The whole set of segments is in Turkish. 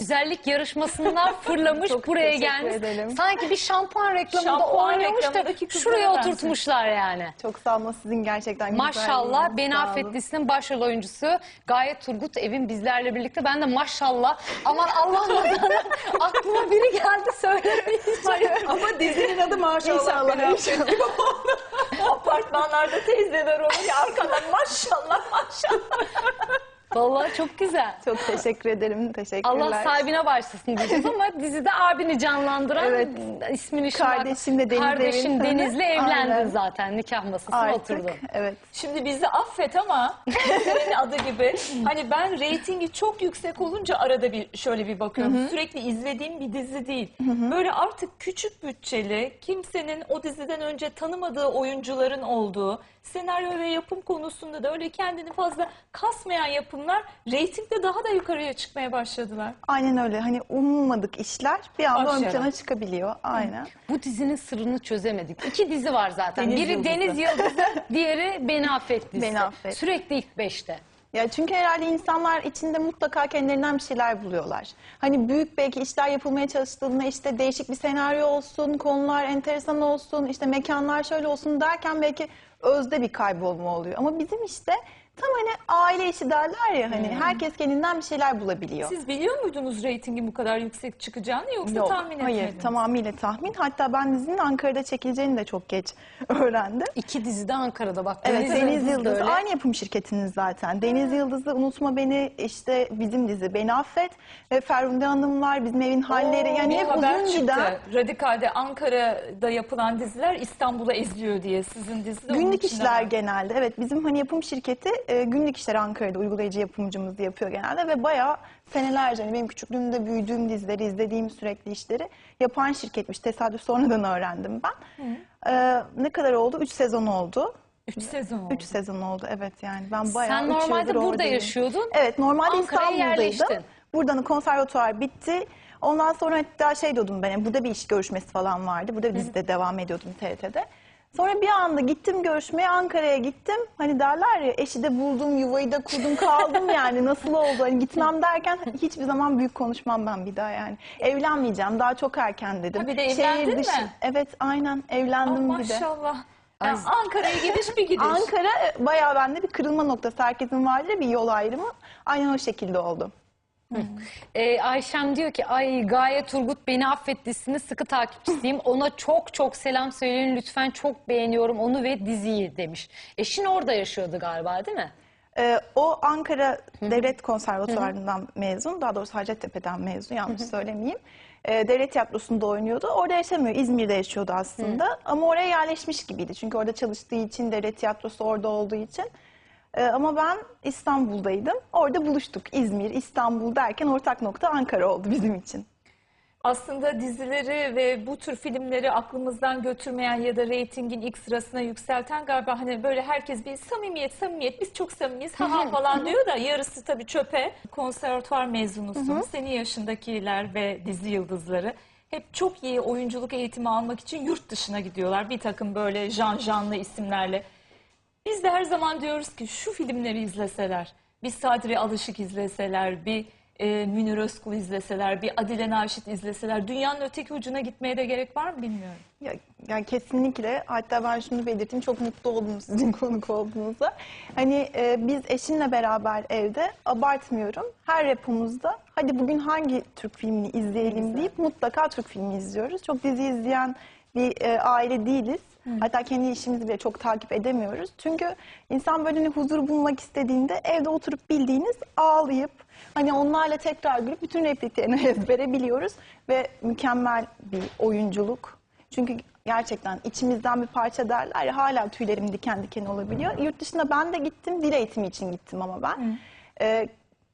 güzellik yarışmasından fırlamış Çok buraya teşekkür gelmiş. ederim. Sanki bir şampuan reklamında Şampuan oynuyormuş da kızlara şuraya benziyor. oturtmuşlar yani. Çok sağ olun sizin gerçekten Maşallah Sağ olun. Affetlisi'nin başrol oyuncusu Gayet Turgut Evin bizlerle birlikte. Ben de maşallah aman Allah'ım aklıma biri geldi söylemeyeceğim. Ama dizinin adı maşallah. İnşallah, affet. Apartmanlarda teyzeler olur ya arkadan maşallah maşallah. Vallahi çok güzel. Çok teşekkür ederim. Teşekkürler. Allah sahibine başlasın diyeceğiz ama dizide abini canlandıran Evet. ismini şu an- Kardeşim de Deniz Kardeşim Evin. Deniz'le evlendin Aynen. zaten nikah masasına Artık oturdun. evet. Şimdi bizi affet ama senin adı gibi hani ben reytingi çok yüksek olunca arada bir şöyle bir bakıyorum. Sürekli izlediğim bir dizi değil. Böyle artık küçük bütçeli kimsenin o diziden önce tanımadığı oyuncuların olduğu senaryo ve yapım konusunda da öyle kendini fazla kasmayan yapımlar reytingde daha da yukarıya çıkmaya başladılar. Aynen öyle. Hani ummadık işler bir anda ön Başlayalım. plana çıkabiliyor. Aynen. Bu dizinin sırrını çözemedik. İki dizi var zaten. Deniz Biri Yıldızı. Deniz Yıldızı, diğeri Beni Affet dizisi. Beni Affet. Sürekli ilk beşte. Ya çünkü herhalde insanlar içinde mutlaka kendilerinden bir şeyler buluyorlar. Hani büyük belki işler yapılmaya çalıştığında işte değişik bir senaryo olsun, konular enteresan olsun, işte mekanlar şöyle olsun derken belki özde bir kaybolma oluyor. Ama bizim işte tam hani aile işi derler ya hani herkes kendinden bir şeyler bulabiliyor. Siz biliyor muydunuz reytingin bu kadar yüksek çıkacağını yoksa Yok, tahmin hayır etmediniz? tamamıyla tahmin. Hatta ben dizinin Ankara'da çekileceğini de çok geç öğrendim. İki dizi de Ankara'da bak. Evet Deniz, da Yıldız öyle. aynı yapım şirketiniz zaten. Deniz Yıldız'ı Unutma Beni işte bizim dizi Beni Affet ve Ferhunde Hanımlar bizim evin halleri yani bir hep haber uzun çıktı. giden Radikal'de Ankara'da yapılan diziler İstanbul'a ezliyor diye sizin dizi de onun günlük içinde işler var. genelde. Evet bizim hani yapım şirketi e, günlük işler Ankara'da uygulayıcı yapımcımız yapıyor genelde ve bayağı senelerce hani benim küçüklüğümde büyüdüğüm dizileri izlediğim sürekli işleri yapan şirketmiş. Tesadüf sonradan öğrendim ben. Ee, ne kadar oldu? Üç sezon oldu. Üç sezon oldu. Üç sezon oldu evet yani ben bayağı Sen üç normalde yıldır burada oradayım. yaşıyordun. Evet normalde Ankara'ya İstanbul'daydım. yerleştin. Buradan konservatuvar bitti. Ondan sonra hatta şey diyordum ben burada bir iş görüşmesi falan vardı. Burada bir dizide devam ediyordum TRT'de. Sonra bir anda gittim görüşmeye Ankara'ya gittim. Hani derler ya eşi de buldum, yuvayı da kurdum, kaldım yani nasıl oldu? Hani gitmem derken hiçbir zaman büyük konuşmam ben bir daha yani. Evlenmeyeceğim daha çok erken dedim. Ha, bir de evlendin mi? Evet aynen evlendim bir de. maşallah. Yani Ankara'ya gidiş bir gidiş. Ankara bayağı bende bir kırılma noktası. Herkesin vardır ya bir yol ayrımı. Aynen o şekilde oldu. Ee, Ayşem diyor ki ay Gaye Turgut Beni Affet dizisinin sıkı takipçisiyim. Ona çok çok selam söyleyin lütfen çok beğeniyorum onu ve diziyi demiş. Eşin orada yaşıyordu galiba değil mi? Ee, o Ankara Devlet Konservatuvarı'ndan mezun. Daha doğrusu Hacettepe'den mezun yanlış söylemeyeyim. Ee, devlet tiyatrosunda oynuyordu. Orada yaşamıyor. İzmir'de yaşıyordu aslında. Ama oraya yerleşmiş gibiydi. Çünkü orada çalıştığı için, devlet tiyatrosu orada olduğu için. Ee, ama ben İstanbul'daydım. Orada buluştuk. İzmir, İstanbul derken ortak nokta Ankara oldu bizim için. Aslında dizileri ve bu tür filmleri aklımızdan götürmeyen ya da reytingin ilk sırasına yükselten galiba hani böyle herkes bir samimiyet samimiyet biz çok samimiyiz ha ha falan diyor da yarısı tabii çöpe. Konservatuvar mezunusun. Senin yaşındakiler ve dizi yıldızları hep çok iyi oyunculuk eğitimi almak için yurt dışına gidiyorlar. Bir takım böyle jan janlı isimlerle. Biz de her zaman diyoruz ki şu filmleri izleseler, bir Sadri Alışık izleseler, bir e, Münir Özkul izleseler, bir Adile Naşit izleseler, dünyanın öteki ucuna gitmeye de gerek var mı bilmiyorum. Ya, yani kesinlikle hatta ben şunu belirteyim çok mutlu oldum sizin konuk olduğunuzda. Hani e, biz eşimle beraber evde abartmıyorum her yapımızda hadi bugün hangi Türk filmini izleyelim deyip mutlaka Türk filmi izliyoruz. Çok dizi izleyen bir e, aile değiliz. Hatta kendi işimizi bile çok takip edemiyoruz. Çünkü insan böyle hani huzur bulmak istediğinde evde oturup bildiğiniz ağlayıp hani onlarla tekrar gülüp bütün repliklerini ezbere biliyoruz ve mükemmel bir oyunculuk. Çünkü gerçekten içimizden bir parça derler ya hala tüylerim diken diken olabiliyor. Yurt dışına ben de gittim dil eğitimi için gittim ama ben. Ee,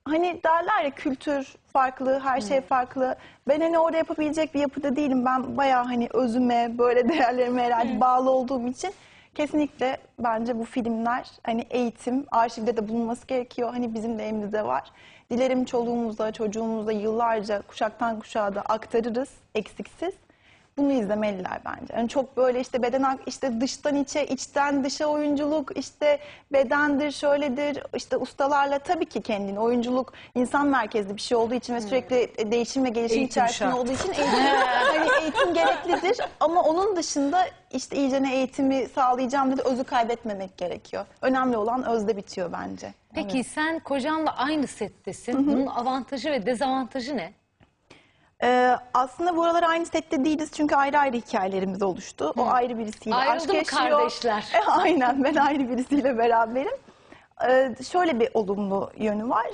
hani derler ya kültür farklı, her şey farklı. Ben hani orada yapabilecek bir yapıda değilim. Ben bayağı hani özüme, böyle değerlerime herhalde bağlı olduğum için kesinlikle bence bu filmler hani eğitim, arşivde de bulunması gerekiyor. Hani bizim de elimizde var. Dilerim çoluğumuza, çocuğumuza yıllarca kuşaktan kuşağa da aktarırız eksiksiz. Bunu izlemeliler bence. Yani çok böyle işte beden işte dıştan içe, içten dışa oyunculuk, işte bedendir, şöyledir, işte ustalarla tabii ki kendini oyunculuk insan merkezli bir şey olduğu için ve sürekli değişim ve gelişim Eğitim içerisinde şart. olduğu için eğitim, hani eğitim gereklidir ama onun dışında işte iyicene eğitimi sağlayacağım dedi özü kaybetmemek gerekiyor. Önemli olan özde bitiyor bence. Peki sen kocanla aynı settesin. Bunun avantajı ve dezavantajı ne? Ee, aslında bu aralar aynı sette değiliz çünkü ayrı ayrı hikayelerimiz oluştu. O ayrı birisiyle Ayrıldı aşk mı yaşıyor. kardeşler? E, aynen ben ayrı birisiyle beraberim. Ee, şöyle bir olumlu yönü var.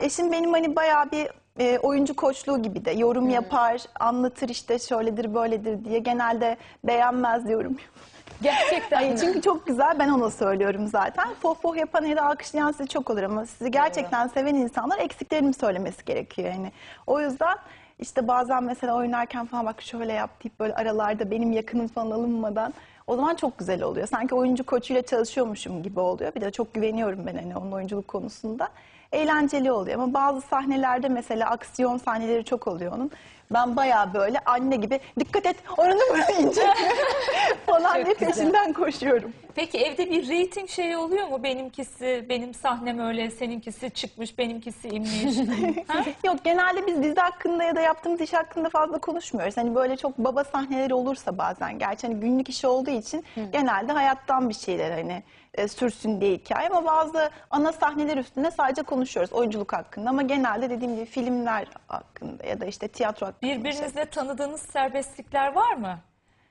Eşim benim hani bayağı bir e, oyuncu koçluğu gibi de yorum yapar, anlatır işte şöyledir böyledir diye. Genelde beğenmez yorum. Gerçekten mi? çünkü çok güzel ben ona söylüyorum zaten. Foh foh yapan ya da alkışlayan sizi çok olur ama sizi gerçekten seven insanlar eksiklerimi söylemesi gerekiyor yani. O yüzden işte bazen mesela oynarken falan bak şöyle yap deyip böyle aralarda benim yakınım falan alınmadan o zaman çok güzel oluyor. Sanki oyuncu koçuyla çalışıyormuşum gibi oluyor. Bir de çok güveniyorum ben hani onun oyunculuk konusunda. Eğlenceli oluyor ama bazı sahnelerde mesela aksiyon sahneleri çok oluyor onun. Ben bayağı böyle anne gibi dikkat et oranı buraya inecek falan Çok diye güzel. peşinden koşuyorum. Peki evde bir reyting şeyi oluyor mu? Benimkisi, benim sahnem öyle, seninkisi çıkmış, benimkisi inmiş. Ha? Yok genelde biz dizi hakkında ya da yaptığımız iş hakkında fazla konuşmuyoruz. Hani böyle çok baba sahneleri olursa bazen gerçi hani günlük işi olduğu için genelde hayattan bir şeyler hani e, sürsün diye hikaye ama bazı ana sahneler üstünde sadece konuşuyoruz oyunculuk hakkında ama genelde dediğim gibi filmler hakkında ya da işte tiyatro hakkında. Birbirinizle tanıdığınız serbestlikler var mı?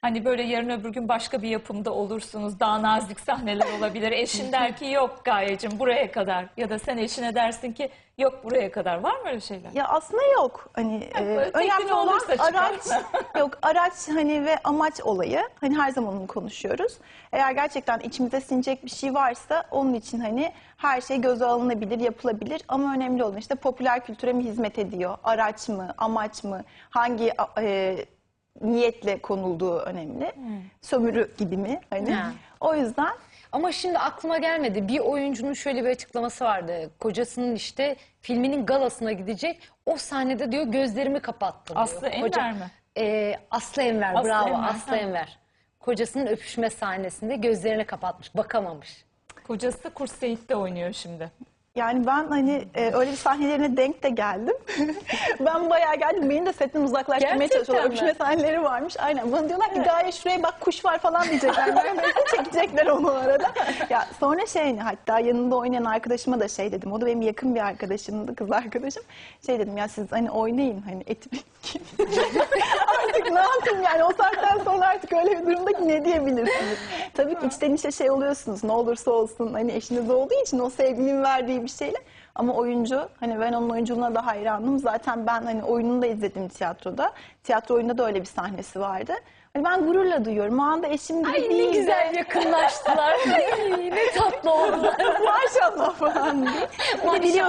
Hani böyle yarın öbür gün başka bir yapımda olursunuz. Daha nazik sahneler olabilir. Eşin der ki yok Gayecim buraya kadar. Ya da sen eşine dersin ki yok buraya kadar. Var mı öyle şeyler? Ya aslında yok. Hani e, böyle önemli olan olursa çıkar. araç yok araç hani ve amaç olayı. Hani her zaman onu konuşuyoruz. Eğer gerçekten içimize sinecek bir şey varsa onun için hani her şey göze alınabilir, yapılabilir ama önemli olan işte popüler kültüre mi hizmet ediyor? Araç mı, amaç mı? Hangi e, niyetle konulduğu önemli. Sömürü gibi mi hani? Ha. O yüzden Ama şimdi aklıma gelmedi. Bir oyuncunun şöyle bir açıklaması vardı. Kocasının işte filminin galasına gidecek. O sahnede diyor gözlerimi kapattım diyor. Aslı Enver mi? Ee, Aslı Enver Aslı bravo Enver, Aslı. Enver. Kocasının öpüşme sahnesinde gözlerini kapatmış bakamamış. Kocası Kurt Seyit'te oynuyor şimdi. Yani ben hani e, öyle bir sahnelerine denk de geldim. ben bayağı geldim. Beni de setten uzaklaştırmaya Gerçekten çalışıyorlar. mi? Öpüşme sahneleri varmış. Aynen. Bana diyorlar ki Gaye şuraya bak kuş var falan diyecekler. Neredeyse çekecekler onu arada. Ya sonra şey hani hatta yanında oynayan arkadaşıma da şey dedim. O da benim yakın bir arkadaşımdı. Kız arkadaşım. Şey dedim ya siz hani oynayın. Hani eti artık ne yapayım yani o saatten sonra artık öyle bir durumda ki ne diyebilirsiniz? Tabii ki içten içe şey oluyorsunuz ne olursa olsun hani eşiniz olduğu için o sevginin verdiği bir şeyle ama oyuncu hani ben onun oyunculuğuna da hayranım. Zaten ben hani oyununu da izledim tiyatroda. Tiyatro oyunda da öyle bir sahnesi vardı. Hani ben gururla duyuyorum. O anda eşim gibi Ay ne değil de- güzel yakınlaştılar. Ay, ne tatlı oldular. Maşallah falan diye. Bir de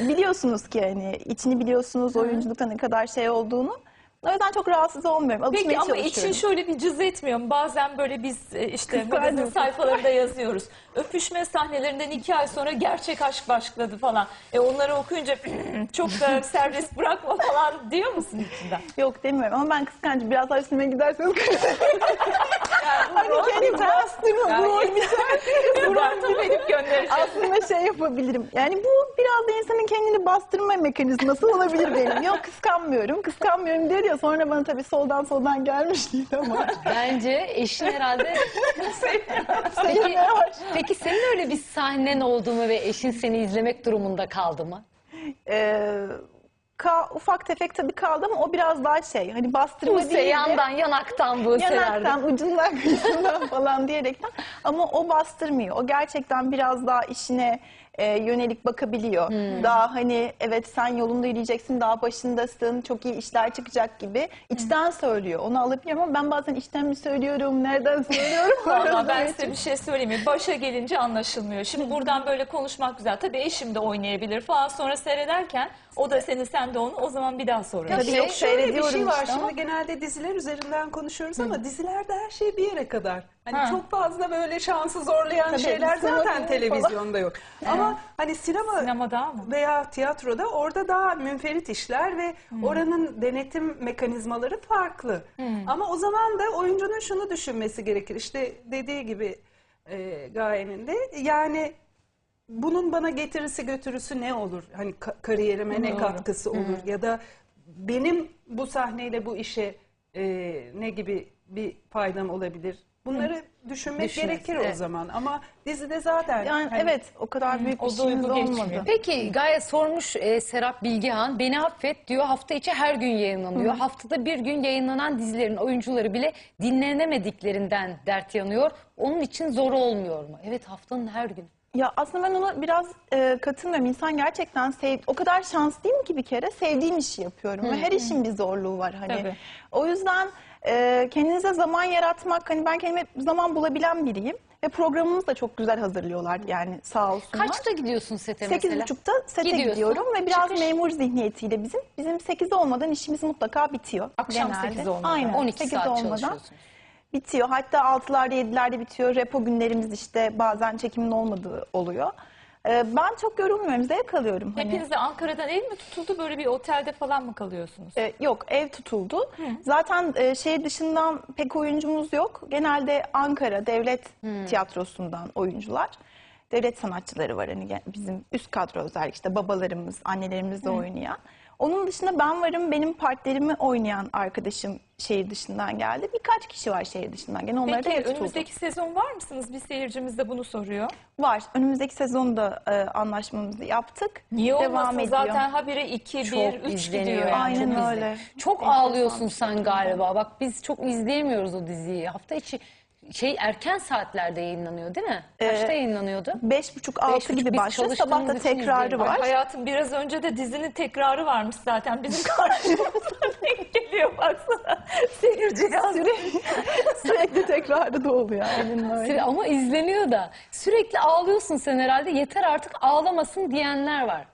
biliyorsunuz ki hani içini biliyorsunuz oyunculukta ne kadar şey olduğunu. O yüzden çok rahatsız olmuyorum. Alışmaya Peki ama çalışıyorum. için şöyle bir cız etmiyor mu? Bazen böyle biz e, işte Kıskandım. magazin sayfalarında yazıyoruz. Öpüşme sahnelerinden iki ay sonra gerçek aşk başladı falan. E onları okuyunca çok da serbest bırakma falan diyor musun içinden? Yok demiyorum ama ben kıskancım. Biraz daha üstüme giderseniz hani rol kendi güzel. bastırma. Bu rol güzel. Bu Ben rol tam edip göndereceğim. aslında şey yapabilirim. Yani bu biraz da insanın kendini bastırma mekanizması olabilir benim. Yok kıskanmıyorum. Kıskanmıyorum diyor ya sonra bana tabii soldan soldan gelmiş değil ama. Bence eşin herhalde... peki, peki senin öyle bir sahnen oldu mu ve eşin seni izlemek durumunda kaldı mı? Ee, ka- ufak tefek tabii kaldı ama o biraz daha şey. Hani bastırma Buse değil de- yandan yanaktan Buse'lerdi. yanaktan, ucundan, kıyısından falan diyerekten. Ama o bastırmıyor. O gerçekten biraz daha işine e, yönelik bakabiliyor. Daha hani evet sen yolunda yürüyeceksin, daha başındasın, çok iyi işler çıkacak gibi. İçten söylüyor. Onu alabiliyorum ama ben bazen içten mi söylüyorum, nereden söylüyorum? Valla ben size bir şey söyleyeyim mi? Başa gelince anlaşılmıyor. Şimdi buradan böyle konuşmak güzel. Tabii eşim de oynayabilir falan. Sonra seyrederken o da seni sen de onu o zaman bir daha sorar. Tabii Şey, yok Şöyle bir şey var işte ama- şimdi genelde diziler üzerinden konuşuyoruz ama dizilerde her şey bir yere kadar. Hani Ha. çok fazla böyle şansı zorlayan Tabii, şeyler zaten televizyonda yok. Ama hani sinema, Sinema daha mı? veya tiyatroda orada daha münferit işler ve oranın denetim mekanizmaları farklı. Ama o zaman da oyuncunun şunu düşünmesi gerekir. İşte dediği gibi e, Gaye'nin de yani bunun bana getirisi götürüsü ne olur? Hani ka- kariyerime ne Doğru. katkısı olur? Ya da benim bu sahneyle bu işe e, ne gibi bir faydam olabilir? Bunları düşünmek Düşünmesi, gerekir o evet. zaman. Ama dizide zaten Yani hani- evet o kadar büyük o bir şeyimiz duygu olmadı. geçmiyor. Peki Gaye sormuş e, Serap Bilgehan. Beni affet diyor. Hafta içi her gün yayınlanıyor. Haftada bir gün yayınlanan dizilerin oyuncuları bile dinlenemediklerinden dert yanıyor. Onun için zor olmuyor mu? Evet haftanın her günü. Ya aslında ben ona biraz e, katılmıyorum. İnsan gerçekten sev o kadar şanslıyım ki bir kere sevdiğim işi yapıyorum ve her işin bir zorluğu var hani. Tabii. O yüzden e, kendinize zaman yaratmak hani ben kendime zaman bulabilen biriyim ve programımızı da çok güzel hazırlıyorlar yani sağ olsunlar. Kaçta gidiyorsun sete Sekiz mesela? buçukta sete Gidiyorsun. gidiyorum ve biraz Çıkış. memur zihniyetiyle bizim. Bizim 8 olmadan işimiz mutlaka bitiyor. Akşam genelde. 8 olmadan. Aynen. 12 8 saat olmadan çalışıyorsunuz. Bitiyor. Hatta 6'larda 7'lerde bitiyor. Repo günlerimiz işte bazen çekimin olmadığı oluyor. Ee, ben çok yorulmuyorum. Zevk alıyorum. Hani, Hepiniz de Ankara'dan ev mi tutuldu? Böyle bir otelde falan mı kalıyorsunuz? e, yok ev tutuldu. Zaten e, şehir dışından pek oyuncumuz yok. Genelde Ankara Devlet Tiyatrosu'ndan oyuncular. Devlet sanatçıları var hani bizim üst kadro özellikle işte babalarımız, annelerimiz de oynayan. Onun dışında ben varım, benim partnerimi oynayan arkadaşım şehir dışından geldi. Birkaç kişi var şehir dışından. Gene onlara da Peki tutuldu. önümüzdeki sezon var mısınız? Bir seyircimiz de bunu soruyor. Var. Önümüzdeki sezonda e, anlaşmamızı yaptık. Niye Devam olmasın? ediyor. Zaten habire 2, 1, Çok 3 izleniyor. gidiyor. yani. Aynen çok izle- öyle. Çok Enteresan ağlıyorsun bir sen galiba. Bak biz çok izleyemiyoruz o diziyi. Hafta içi şey erken saatlerde yayınlanıyor değil mi? Kaçta yayınlanıyordu? Beş buçuk altı buçuk gibi biz başlıyor. Sabah da için tekrarı izleyelim. var. Hayatım biraz önce de dizinin tekrarı varmış zaten. Bizim karşımıza denk geliyor baksana. Seyirci yazıyor. Sürekli tekrarı da oluyor. Aynen öyle. Süre- Ama izleniyor da. Sürekli ağlıyorsun sen herhalde. Yeter artık ağlamasın diyenler var.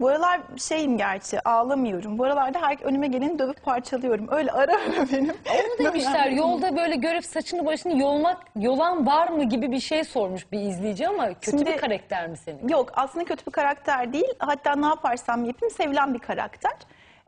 Bu aralar şeyim gerçi ağlamıyorum. Bu aralarda her önüme geleni dövüp parçalıyorum. Öyle ara ara benim. Onu demişler yolda böyle görüp saçını başını yolmak, yolan var mı gibi bir şey sormuş bir izleyici ama kötü Şimdi- bir karakter mi senin? Yok aslında kötü bir karakter değil. Hatta ne yaparsam yapayım sevilen bir karakter.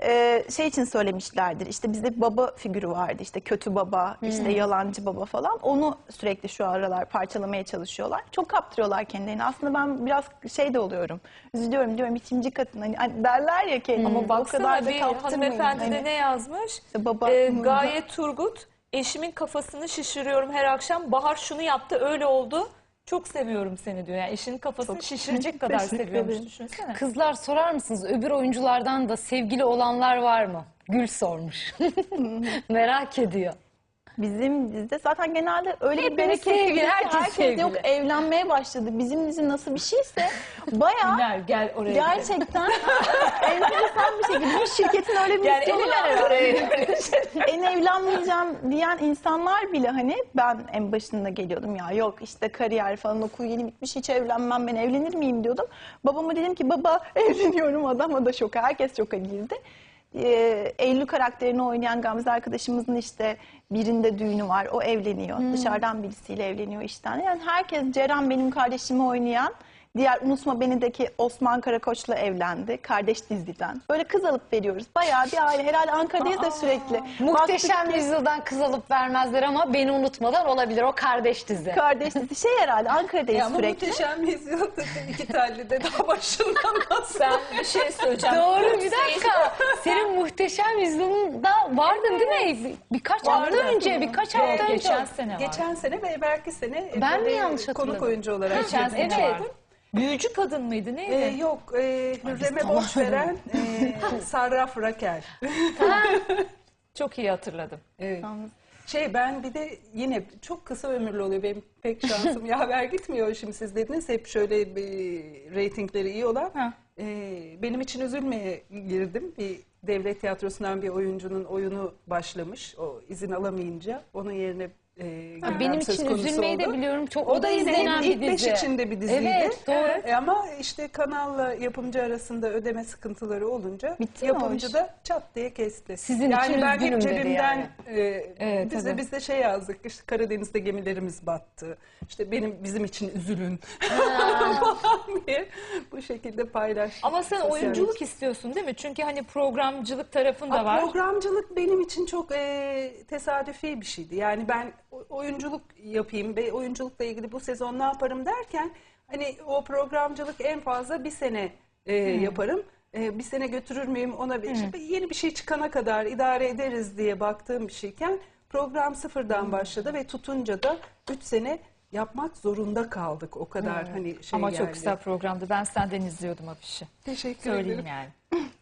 Ee, şey için söylemişlerdir işte bizde bir baba figürü vardı işte kötü baba işte yalancı baba falan onu sürekli şu aralar parçalamaya çalışıyorlar çok kaptırıyorlar kendilerini aslında ben biraz şey de oluyorum üzülüyorum diyorum içimci kadın hani, hani derler ya kendini Ama o baksana kadar da kaptırmayın hanımefendi de Hani ne yazmış? işte baba Ee, Gaye Turgut, eşimin kafasını şişiriyorum her akşam. Bahar şunu yaptı, öyle oldu. Çok seviyorum seni diyor. Yani eşinin kafasını şişirecek kadar teşekkür seviyormuş ederim. düşünsene. Kızlar sorar mısınız öbür oyunculardan da sevgili olanlar var mı? Gül sormuş. Merak ediyor. Bizim dizide zaten genelde öyle bir Hepimiz bereket sevgili, ki herkes herkes sevgili. yok evlenmeye başladı. Bizim dizi nasıl bir şeyse bayağı Gel, gel oraya gidelim. gerçekten enteresan bir şekilde bir şirketin öyle bir Gel misyonu var oraya. En evlenmeyeceğim diyen insanlar bile hani ben en başında geliyordum ya yok işte kariyer falan okul yeni bitmiş hiç evlenmem ben evlenir miyim diyordum. Babama dedim ki baba evleniyorum adama da şoka herkes şoka girdi. Ee, Eylül karakterini oynayan Gamze arkadaşımızın işte birinde düğünü var o evleniyor. Dışarıdan birisiyle evleniyor işten. Yani herkes Ceren benim kardeşimi oynayan Diğer Unutma Beni'deki Osman Karakoç'la evlendi. Kardeş diziden. Böyle kız alıp veriyoruz. Bayağı bir aile. Herhalde Ankara'dayız da sürekli. Muhteşem Baktık ki yüzyıldan kız alıp vermezler ama beni unutmadan olabilir o kardeş dizi. Kardeş dizi. Şey herhalde Ankara'dayız Ya sürekli. muhteşem yüzyıl iki telli de daha başından nasıl? Ben bir şey söyleyeceğim. Doğru bir dakika. Senin muhteşem yüzyılında vardın değil mi? Birkaç hafta Vardı. önce, birkaç hafta önce. geçen sene var. Geçen sene ve belki sene Ben mi böyle yanlış hatırladım? konuk oyuncu olarak Geçen girdim. sene Evet. vardı. Büyücü kadın mıydı neydi? Ee, yok, e, Hürrem'e borç veren e, Sarraf Rakel. Çok iyi hatırladım. Evet. Şey ben bir de yine çok kısa ömürlü oluyor benim pek şansım yaver gitmiyor şimdi siz dediniz hep şöyle bir reytingleri iyi olan. Ha. Ee, benim için üzülmeye girdim. Bir devlet tiyatrosundan bir oyuncunun oyunu başlamış o izin alamayınca onun yerine e, gündem benim söz için konusu üzülmeyi de oldu. biliyorum. Çok O da yine izlenen ilk bir beş dizi. içinde bir diziydi. Evet, doğru. E, ama işte kanalla yapımcı arasında ödeme sıkıntıları olunca Bitti mi o yapımcı iş? da çat diye kesti. Sizin yani için ben üzgünüm hep dedi cebimden e, Evet, biz de tabii. biz de şey yazdık işte Karadeniz'de gemilerimiz battı. İşte benim bizim için üzülün falan diye bu şekilde paylaştık. Ama sen sosyal oyunculuk istiyorsun değil mi? Çünkü hani programcılık tarafın da var. Programcılık benim için çok e, tesadüfi bir şeydi. Yani ben oyunculuk yapayım ve oyunculukla ilgili bu sezon ne yaparım derken hani o programcılık en fazla bir sene e, yaparım. E, bir sene götürür müyüm ona bir işte yeni bir şey çıkana kadar idare ederiz diye baktığım bir şeyken program sıfırdan başladı ve tutunca da 3 sene yapmak zorunda kaldık. O kadar hani şey Ama çok geldi. güzel programdı. Ben senden izliyordum afişi. Teşekkür Söyleyeyim ederim. yani.